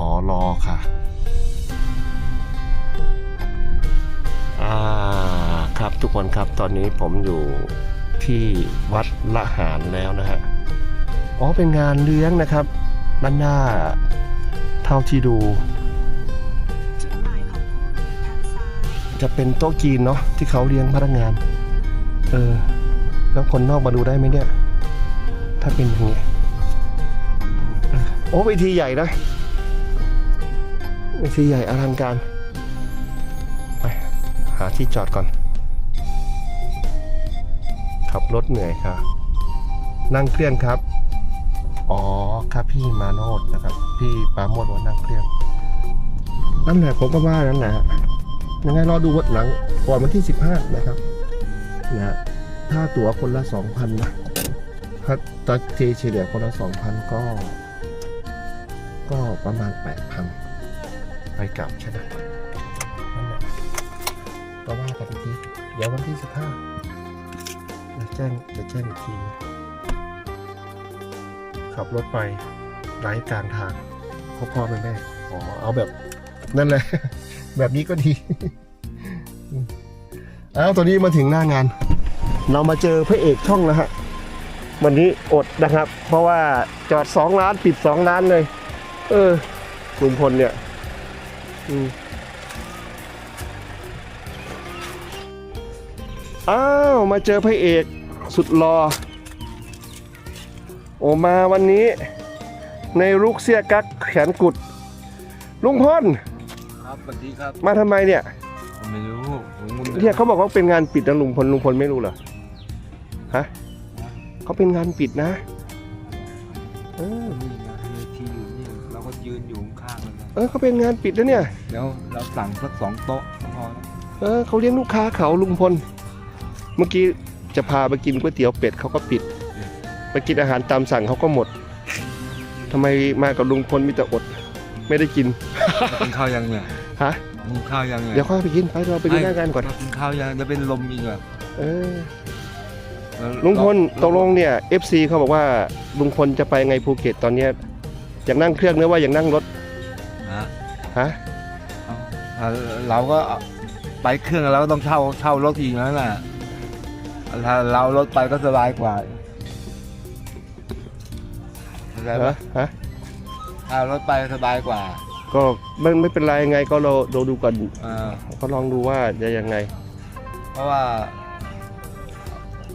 อ๋อรอค่ะอ่าครับทุกคนครับตอนนี้ผมอยู่ที่วัดละหารแล้วนะฮะอ๋อเป็นงานเลี้ยงนะครับด้านหน้าเท่าที่ดูจุดหมายของคุณทางซ้ายจะเป็นโต๊ะจีนเนาะที่เขาเลี้ยงพนักงาน เออ แล้วคนนอกมาดูได้ไหมเนี่ย ถ้าเป็นอย่างนี้เออโอ้เวทีใหญ่นะ เวทีใหญ่อลังการ ไป หาที่จอดก่อน ขับรถเหนื่อยค่ะ นั่งเครื่องครับ อ๋อครับพี่มาโนดนะครับ พี่ปาโมดว่านั่งเครื่อง นั่นแหละผมก็ว่านั่นแหละฮะยังไงรอดูวันหลังก่อนวันที่ 15 นะครับนะถ้าตั๋วคนละ 2,000 นะถ้าตอนเทเฉลี่ยคนละ 2,000 ก็ ก็ประมาณ 8,000 ไปกลับใช่ไหมนั่นแหละก็ว่ากันอีกทีเดี๋ยววันที่15เดี๋ยวแจ้งเดี๋ยวแจ้งอีกที ขับรถไปไร้กลางทางพ่อพ่อแม่แม่อ๋อเอาแบบ นั่นแหละ แบบนี้ก็ดีเอาตอนนี้มาถึงหน้างาน เรามาเจอพระเอกช่องนะฮะวันนี้อดนะครับ เพราะว่าจอดสองล้านปิดสองล้านเลย เออลุงพลเนี่ย อืมอ้าวมาเจอพระเอกสุดรอโอมาวันนี้ ในลุกเสียกักแขนกุด ลุงพลครับสวัสดีครับ มาทำไมเนี่ยไม่รู้ผมก็ไม่เนี่ยเขาบอกว่าเป็นงานปิดนะลุงพลลุงพลไม่รู้เหรอฮะเขาเป็นงานปิดนะเออ เลยนะเออเขาเป็นงานปิดนะเนี่ย เดี๋ยวเราสั่งสักสองโต๊ะก็พอแล้วเออเขาเลี้ยงลูกค้าเขาลุงพล เมื่อกี้จะพาไปกินก๋วยเตี๋ยวเป็ดเขาก็ปิด ไปกินอาหารตามสั่งเขาก็หมดทำไมมากับลุงพลมีแต่อด ไม่ได้กินกินข้าวยังเนี่ยฮะกินข้าวยังเนี่ยเดี๋ยวค่อยไปกินไปเราไปดูหน้างานก่อนกินข้าวยังจะเป็นลมอีกเหรอเออแล้วลุงพลตกลงเนี่ย FC เขาบอกว่าลุงพลจะไปไงภูเก็ตตอนเนี้ยอยากนั่งเครื่องหรือว่าอยากนั่งรถฮะ ฮะเอาเราก็ไปเครื่องเราก็ต้องเช่าเช่ารถอีกนั่นแหละถ้าเรารถไปก็สบายกว่าเข้าใจปะฮะฮะถ้ารถไปสบายกว่า ก็ไม่ไม่เป็นไรไงก็เราเราดูก่อนเออก็ลองดูว่าจะยังไง เพราะว่า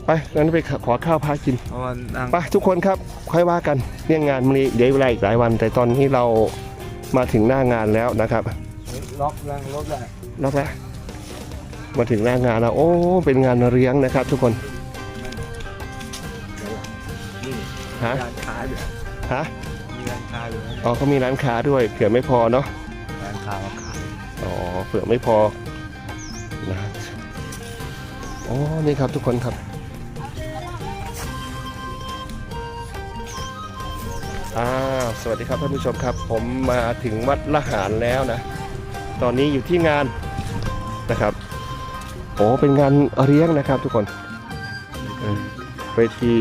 ไปงั้นไปขอข้าวพากินเพราะว่านั่ง ไปทุกคนครับค่อยว่ากันเรื่องงานมันนี้เดี๋ยวเวลาอีกหลายวัน แต่ตอนนี้เรา มาถึงหน้างานแล้วนะครับ ล็อกนั่งรถแหละล็อกแล้วมาถึงหน้างานแล้วโอ้เป็นงานเลี้ยงนะครับ ทุกคนนี่ฮะร้านค้าอยู่ฮะมีร้านค้าอยู่นะอ๋อเขามีร้านค้าด้วยเผื่อไม่พอเนาะร้านค้ามาขายอ๋อเผื่อไม่พอนะอ๋อนี่ครับทุกคนครับ อ่าสวัสดีครับท่านผู้ชมครับ ผมมาถึงวัดละหารแล้วนะ ตอนนี้อยู่ที่งานนะครับโอ้เป็นงานเลี้ยงนะครับทุกคนเออเวที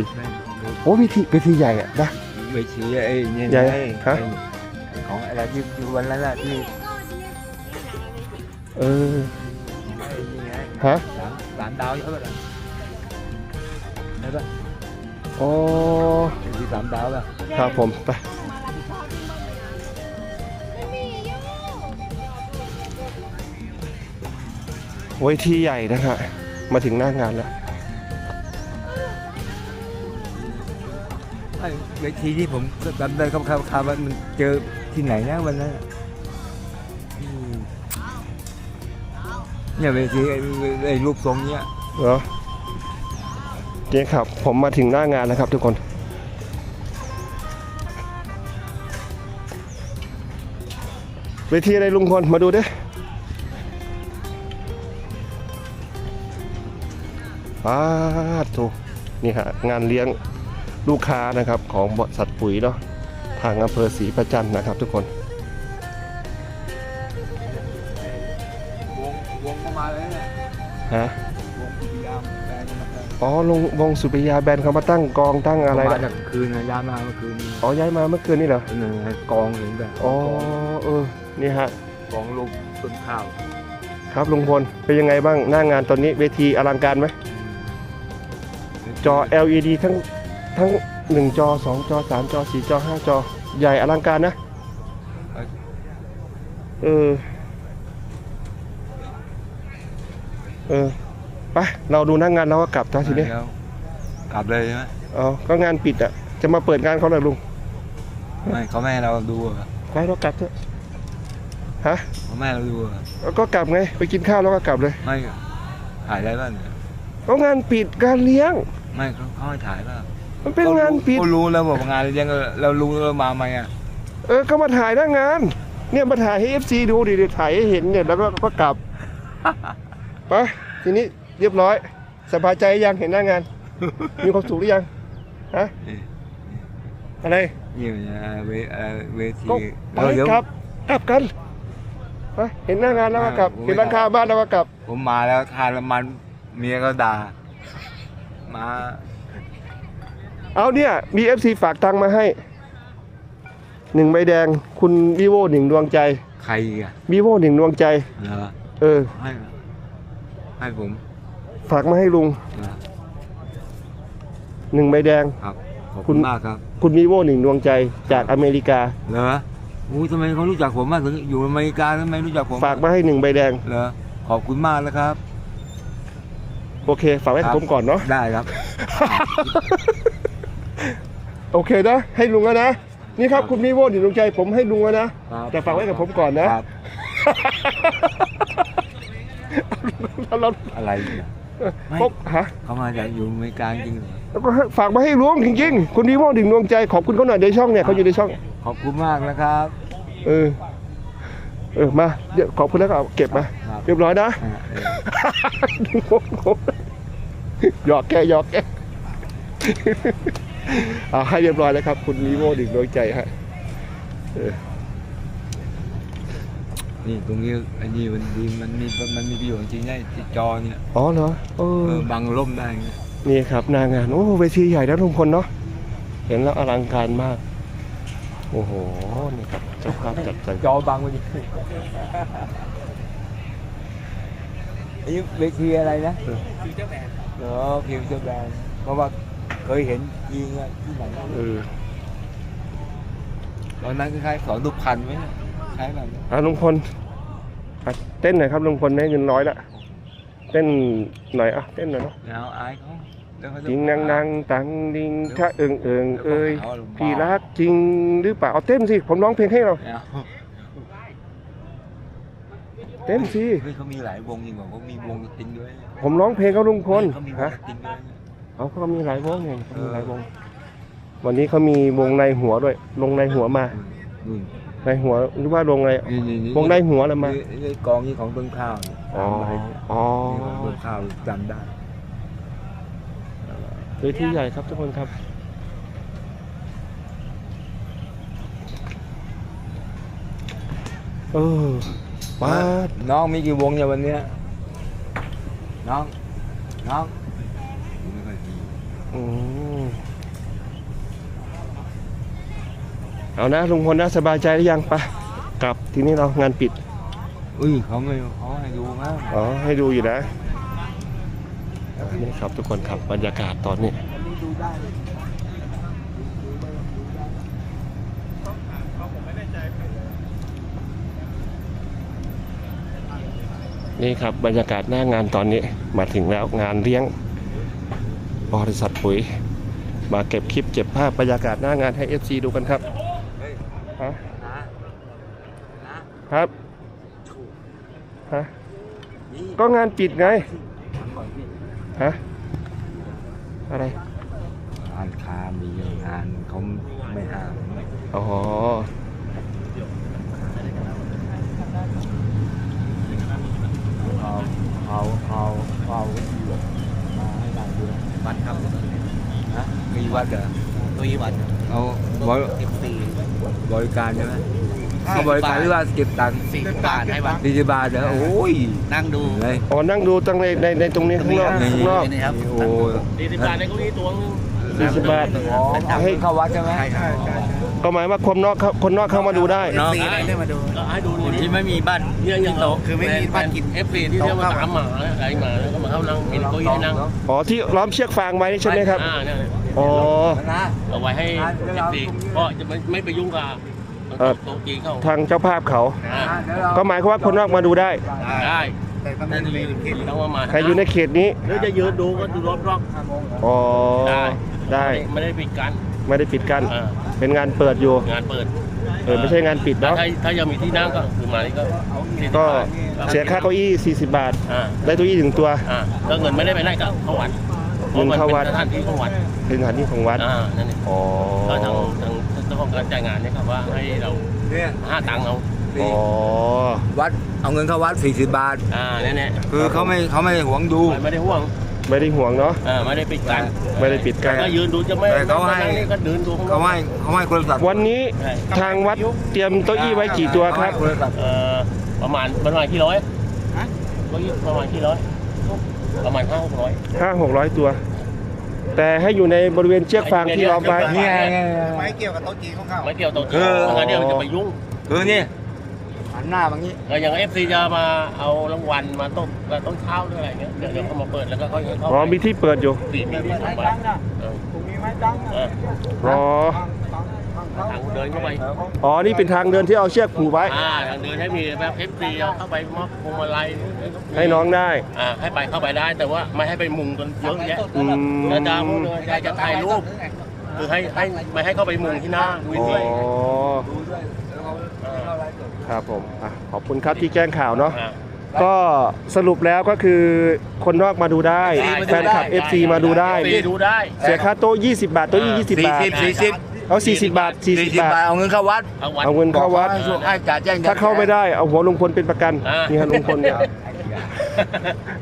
โอ้เวทีเวทีใหญ่อะนะเวทีไอ้เนี่ยใหญ่ไอ้ฮะไอ้ของอะไรที่ที่วันนั้นน่ะที่เออไอ้นี่ไงฮะสามสามดาวเยอะเลยใช่ปะอ๋อไอ้ที่สามดาวป่ะ ครับผมไปเวทีใหญ่นะครับมาถึงหน้างานแล้วไอ้เวทีที่ผมจำได้คร่าวๆว่ามันเจอที่ไหนนะวันนั้นน่ะอืมเนี่ยเวทีไอ้ไอ้รูปทรงเนี้ยเหรอเนี่ยครับ ผมมาถึงหน้างานแล้วครับทุกคน เวทีอะไรลุงพลมาดูดิป้าดโถนี่ฮะงานเลี้ยงลูกค้านะครับของบริษัทปุ๋ยเนาะทางอำเภอศรีประจันทร์นะครับทุกคนวงวงก็มาเลยเนี่ยฮะวงพยายามแปลงมาเลยอ๋อลงวงสุริยาแบนเขามาตั้งกองตั้งอะไรมานะจากคืนนะย้ายมาเมื่อคืนนี้อ๋อย้ายมาเมื่อคืนนี่เหรอหนึ่งกองเห็นแบบอ๋อเออ นี่ฮะกองลูกต้นข้าวครับลุงพลเป็นยังไงบ้างหน้างานตอนนี้เวทีอลังการไหมจอ LED ทั้งทั้ง1จอ2จอ3จอ4จอ5จอ ใหญ่อลังการนะเออเออไปเราดูหน้างานเราก็กลับตอนทีนี้แล้วกลับเลยใช่ไหมเอาก็งานปิดอะ จะมาเปิดงานเขาเลยลุงไม่เขาไม่ให้เราดูอะไปเรากลับเถอะ ฮะเขาไม่ให้เราดูอะแล้วก็กลับไง ไปกินข้าวแล้วก็กลับเลยไม่ถ่ายได้ป่ะเนี่ยก็งานปิดงานเลี้ยง ไม่เขาเขาให้ถ่ายป่ะมันเป็นงานปิดเขารู้แล้วบอกงานยังเรารู้แล้วมาไหมอะเออก็มาถ่ายหน้างาน เนี่ยมาถ่ายให้เอฟซีดูดิเดี๋ยวถ่ายให้เห็นเนี่ยแล้วก็ก็กลับไปทีนี้เรียบร้อยสบายใจยังเห็นหน้างาน มีความสุขหรือยังฮะอะไรนี่มันเวเอ่อเวทีก็ไปเดี๋ยวกลับกลับกัน ไปเห็นหน้างานแล้วก็กลับอ่าเห็นราคาบ้านแล้วก็กลับ ผมมาแล้วทานแล้วมันเมียก็ด่ามาเอาเนี่ยมีเอฟซีฝากตังค์มาให้หนึ่งใบแดง คุณวิโวหนึ่งดวงใจใครอีกอะวิโวหนึ่งดวงใจเหรอเออ ให้ให้ผมฝากมาให้ลุงเหรอหนึ่งใบแดง ครับขอบคุคุณณมากครับ คุณวีโวหนึ่งดวงใจจากอเมริกาเหรอ อุ้ยทำไมเขารู้จักผมมากถึงอยู่อเมริกาทำไมรู้จักผมฝากมาให้หนึ่งใบแดง เหรอขอบคุณมากนะครับ โอเค ฝากไว้กับผมก่อนเนาะได้ครับ โอเคนะ ให้ลุงแล้วนะ นี่ครับคุณวีโวหนึ่งดวงใจผมให้ลุงแล้วนะ ครับแต่ฝากไว้กับผมก่อนนะ ครับแล้วเราอะไรเนี่ยไม่พบฮะเขามาจากอยู่อเมริกาจริงเหรอแล้วก็ฝากมาให้ลุงจริงๆคุณวีโวหนึ่งดวงใจขอบคุณเขาหน่อยในช่องเนี่ยเขาอยู่ในช่อง ขอบคุณมากนะครับ เออ เออมาเดี๋ยวขอบคุณแล้วก็เอาเก็บมาครับเรียบร้อยนะอ่าเออหยอกแกหยอกแกเอาให้เรียบร้อยแล้วครับ คุณวีโวหนึ่งดวงใจฮะเออนี่ตรงนี้อันนี้มันดีมันมีมันมีประโยชน์จริงได้ที่จอเนี่ยอ๋อเหรอเอเอออบังร่มได้ไงนี่ครับหนางานโอ้เวทีใหญ่นะทุกคนเนาะเห็นแล้วอลังการมาก โอ้โหนี่ครับ เจ้าภาพจัดใจจอบังมันอันนี้เวทีอะไรนะฟิวเจอร์แบนเนาะฟิวเจอร์แบนเพราะว่าเคยเห็นยิงอะที่ไหนเออตอนนั้นคล้ายๆสอนดุพันไหมเนี่ยคล้ายแบบนั้นอะลุงพลอะเต้นหน่อยครับลุงพลได้เงินน้อยละเต้นหน่อยอะเต้นหน่อยเนาะแล้วอายเขาเดี๋ยวเขา จะจริงนางนางตังดิงคะเอิงเอิงเอ้ยดี๋วขาหาว่าพี่รักจริงหรือเปล่าเอาเต้นสิผมร้องเพลงให้เราไม่เอาเต้นสิเฮ้ยเขามีหลายวงจริงเหรอเขามีวงติงด้วยผมร้องเพลงเขาลุงพลเขามีวฮะงติงด้วยเขาก็มีหลายวงไงเขามีหลายวง วันนี้เขามีวงในหัวด้วย ลงในหัวมานู่นในหัวหรือว่าลงในนี่นี่นี่วงในหัวอะไรมานี่นี่กองนี้ของต้นข้าวเนี่ยอ๋อจำได้อ๋อนี่ของต้นข้าวจำได้ เวทีใหญ่ครับทุกคนครับเออป้าดน้องมีกี่วงเนี่ยวันเนี้ยน้องน้องไม่ค่อยมีอืมเอานะลุงพลนะสบายใจหรือยังไปะกลับทีนี้เรางานปิด อุ้ยเขาไม่เขาให้ดูนะอ๋อ ให้ดูอยู่นะอ่า นี่ครับทุกคนครับบรรยากาศตอนนี้นี่ครับบรรยากาศหน้างานตอนนี้มาถึงแล้วงานเลี้ยงบริษัทปุ๋ย มาเก็บคลิปเก็บภาพบรรยากาศหน้างานให้ FC ดูกันครับฮะครับฮะก็งานปิดไง ฮะอะไรร้านค้ามีงานเขาไม่ห้ามอ๋อเอาเอาเอาเอามาให้นายดูวัดครับนะมีวัดเหรอตุยวัดเอาบริสิบสี่บริการใช่ไหม เขาบริการหรือว่าเก็บตังค์สี่สิบบาทให้วันสี่สิบบาทเหรอโอ้ยนั่งดูเลยอ๋อนั่งดูตรงในในในตรงนี้ข้างนอกนี่ข้างนอกนี่ครับโอ้ยสี่สิบบาทในเก้าอี้ตัวนึงสี่สิบบาทอ๋อให้เข้าวัดใช่ไหมใช่ครับก็หมายว่าคนนอกเข้าคนนอกเข้ามาดูได้เอฟซีอะไรได้มาดูก็ให้ดูคนที่ไม่มีบ้านเนี่ยอย่างเราคือไม่มีบ้านกินเอฟซีที่เรียกว่าตามหมาอะไรหมาแล้วก็มาเข้านั่งเห็นเก้าอี้ให้นั่งอ๋อที่ล้อมเชือกฟางไว้ใช่ไหมครับอ่าเนี่ยอ๋อนะเอาไว้ให้เอฟซีก็จะไม่ไม่ไปยุ่งกับ เออโต๊ะจีนเขาทางเจ้าภาพเขาอ่าก็หมายความว่าคนนอกมาดูได้ ได้แต่ต้องมีเขตต้องว่ามาใครอยู่ในเขตนี้ หรือจะยืนดูก็ดูรอบอ๋อ ๆได้ได้ ไม่ได้ปิดกันไม่ได้ปิดกั้นอ่าเป็นงานเปิดอยู่ งานเปิดเออไม่ใช่งานปิดถ้าเนาะถ้ายังมีที่นั่งก็คือมานี่ก็40ก็บาทเสียค่าเก้าอี้ 40 บาท อ่าได้เก้าอี้หนึ่งตัว อ่าก็เงินไม่ได้ไปไหนกับเข้าวัดเพราะมันเงินเข้าวัดเป็นสถานที่ของวัดเป็นสถานที่ของวัด อ่านั่นเองอ๋อ ก็ทางทางเจ้า ของการจ่ายงานเนี่ยครับว่าให้เราเนี่ยห้าตังค์เอาอ๋อวัดเอาเงินเข้าวัดสี่สิบบาท อ่าเนี่ยเนี่ยคือเขาไม่เขาไม่หวงดูไม่ได้ห่วงไม่ได้ห่วงเนาะอ่าไม่ได้ปิดกันไม่ได้ปิดกั้นก็ยืนดูจะไม่แต่เขาให้ไม่นั่งนี่ก็เดินดูข้างนเขาอกให้เขาให้คนละสัตว์วันนี้ใช่ทางวัดเตรียมเก้าอี้ไว้กี่ตัวครับเขาให้นละสัตว์เอ่อประมาณประมาณกี่ร้อยก็ประมาณกี่ร้อยประมาณห้าหกร้อยห้าหกร้อยตัว แต่ให้อยู่ในบริเวณเชือกฟางที่ล้อมไว้เนี่ยไม่เกี่ยวกับโต๊ะจีนของเขาไม่เกี่ยวตัวเออเพราะงั้นเดี๋ยวจะไปยุ่งคือนี่หันหน้าแบบนี้ก็อย่างเอฟซีจะมาเอารางวัลมาต้มมาต้นข้าวหรืออะไรเงี้ยเดี๋ยวเดี๋ยวเขามาเปิดแล้วก็ค่อยเข้าอ๋อมีที่เปิดอยู่ปีมีที่สองใบเออเอออ๋อ ทางเดินเข้าไปอ๋อ นี่เป็นทางเดินที่เอาเชือกผูกไว้ อ่าทางเดินให้มีแบบเอฟซีเข้าไปมอบพวงมาลัยให้น้องได้ อ่าให้ไปเข้าไปได้แต่ว่าไม่ให้ไปมุงจนเยอะแยะอืม แล้วดาวพวกนี้ยายจะถ่ายรูปคือให้ให้ไม่ให้เข้าไปมุงที่หน้าวินอ๋อ ด้วยครับผมอะขอบคุณครับที่แจ้งข่าวเนาะ อ่า ก็สรุปแล้วก็คือคนนอกมาดูได้ แฟนคลับ FC มาดูได้ฟรีดูได้ เสียค่าโต๊ะ 20 บาทโต๊ะอี้20สี่บาทสิบสี่สิบ เอา 40 บาทสี่40สิบบาบาททเอาเงินเข้าวัดเอาวัด เอาเงินเข้าวัดบอกช่วงให้จ่ายแจ้งถ้าเข้าไม่ได้เอาหัวลุงพลเป็นประกันอ่านี่ นี่ฮะลุงพลเนี่ย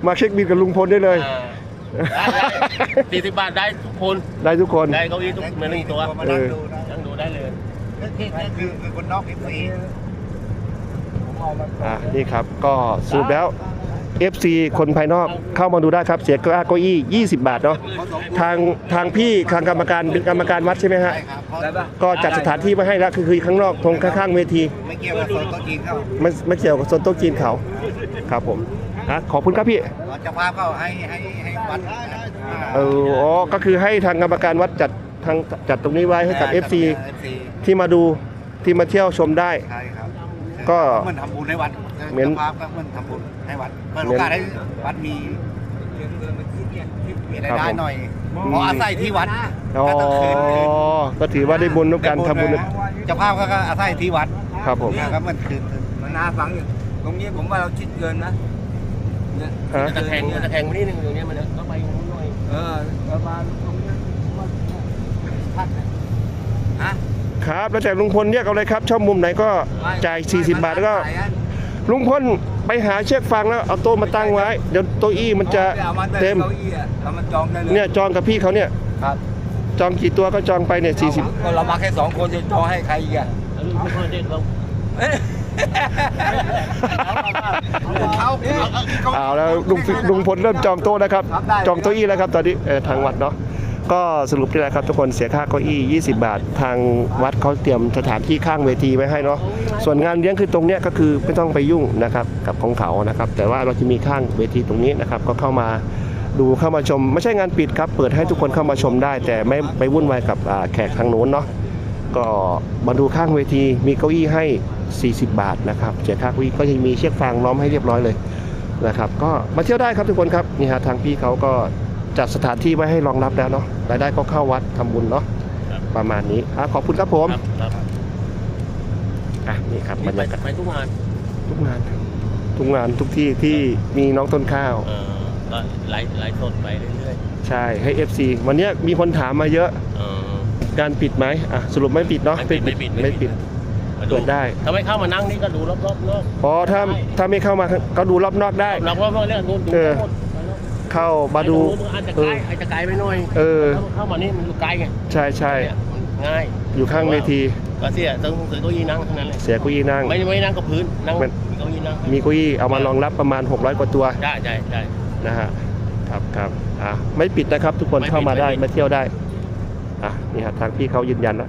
มาเช็คบิลกับลุงพลได้เลย สี่สิบบาทได้ทุกคน ได้ทุกคน ได้เก้าอี้ทุกเหมือนหนึ่งตัวมานั่งดูนะนั่งดูได้เลยนี่คือคือคนนอกเอฟซีอะนี่ครับก็สรุปแล้ว FC คนภายนอกเข้ามาดูได้ครับ เสียค่าเก้าอี้ 20 บาทเนาะทางทางพี่ทางกรรมการเป็นกรรมการวัดใช่ไหมฮะใช่ครับเพราะได้ปะก็จัดสถานที่มาให้แล้วคือคือข้างนอกตรงข้างๆเวทีไม่เกี่ยวกับโซนโต๊ะจีนเขาไม่ไม่เกี่ยวกับโซนโต๊ะจีนเขาครับผมอะขอบคุณครับพี่เราจะพาเขาให้ให้ให้วัดเอออ๋อก็คือให้ทางกรรมการวัดจัดทางจัดตรงนี้ไว้ให้กับ FC เอฟซีที่มาดูที่มาเที่ยวชมได้ใช่ครับก็เหมือนทำบุญให้วัด เหมือนจ้าภาพก็เหมือนทำบุญให้วัดเปิดโอกาสให้วัดมีมีรายได้หน่อยเพราะอาศัยที่วัดอ๋อก็ต้องคืนคืนก็ถือว่าได้บุญร่วมกันทำบุญ เจ้าภาพก็อาศัยที่วัดครับผมนะครับมันคืนคืนมันน่าฟังอยู่ตรงนี้ผมว่าเราคิดเกินนะเนี่ยฮะจะแทงจะแทงไปนิดนึงตรงนี้มันก็ไปนู้นหน่อยเออประมาณตรงนี้ฮะ ครับ แล้วแต่ลุงพลเรียกเอาเลยครับ ชอบมุมไหนก็จ่าย 40 บาทแล้วก็ ลุงพลไปหาเชือกฟางแล้วเอาโต๊ะมาตั้งไว้ เดี๋ยวโต๊ะอี้มันจะอามาเต็มก้าอี้อะเอามาจองได้เลยเนี่ยจองกับพี่เขาเนี่ย ครับจองกี่ตัวก็จองไปเนี่ยก็เรามาแค่สองคนจะจองให้ใครอีกอะแล้วเพื่อนเด็กเราเขา40เอาแล้วลุงลุงพลเริ่มจองโต๊ะนะครับ จองโต๊ะอี้แล้วครับตอนนี้เออทางวัดเนาะ ก็สรุปนี่แหละครับทุกคนเสียค่าเก้าอี้ 20 บาท ทางวัดเขาเตรียมสถานที่ข้างเวทีไว้ให้เนาะส่วนงานเลี้ยงคือตรงเนี้ยก็คือไม่ต้องไปยุ่งนะครับกับของเขานะครับแต่ว่าเราจะมีข้างเวทีตรงนี้นะครับก็เข้ามาดูเข้ามาชม ไม่ใช่งานปิดครับเปิดให้ทุกคนเข้ามาชมได้ แต่ไม่ไปวุ่นวายกับแขกทางโน้นเนาะก็มาดูข้างเวทีมีเก้าอี้ให้ 40 บาทนะครับเสียค่าเก้าอี้ก็ยังมีเชือกฟางล้อมให้เรียบร้อยเลยนะครับก็มาเที่ยวได้ครับทุกคนครับนี่ฮะทางพี่เขาก็ จัดสถานที่ไว้ให้รองรับแล้วเนาะรายได้ก็เข้าวัดทำบุญเนาะประมาณนี้อะขอบคุณครับผมครับครับอะนี่ครับบรรไปยากาศไปทุกงานทุกงานทุกงานทุกที่ที่มีน้องต้นข้าว เออก็ไลฟ์ไลฟ์สดไปเรื่อยใช่ให้ FC วันเนี้ยมีคนถามมาเยอะๆเออการปิดไหมอะสรุปไม่ปิดเนาะไม่ปิดไม่ปิดไม่ปิดมาเปิดได้ ถ้าไม่เข้ามานั่งนี่ก็ดูรอบๆรอบอ๋อถ้าถ้าไม่เข้ามาก็ดูรอบนอกได้ รอบๆเรื่องนู้นดูเออ ทั้งหมด เข้ามาดูอาจจะเอไกลออาจจะไกลไปหน่อยเออเข้ามานี่มันอยู่ไกลไงใช่ใช่เนี่ยมันง่ายอยู่ข้างเวทีก็เสียต้องซื้อเก้าอี้นั่งเท่านั้นเลยเสียเกุ้ยนั่งไม่ไม่นั่งกับพื้นนั่งมันเก้าอี้นั่งมีเกุ้ยเอามารองรับประมาณ 600 กว่าตัวได้ได้ได้นะฮะครับครับอะไม่ปิดนะครับ ทุกคนไม่ปิดเข้ามาได้ไม่ปิดมาเที่ยวได้อะนี่ฮะทางพี่เขายืนยันแล้ว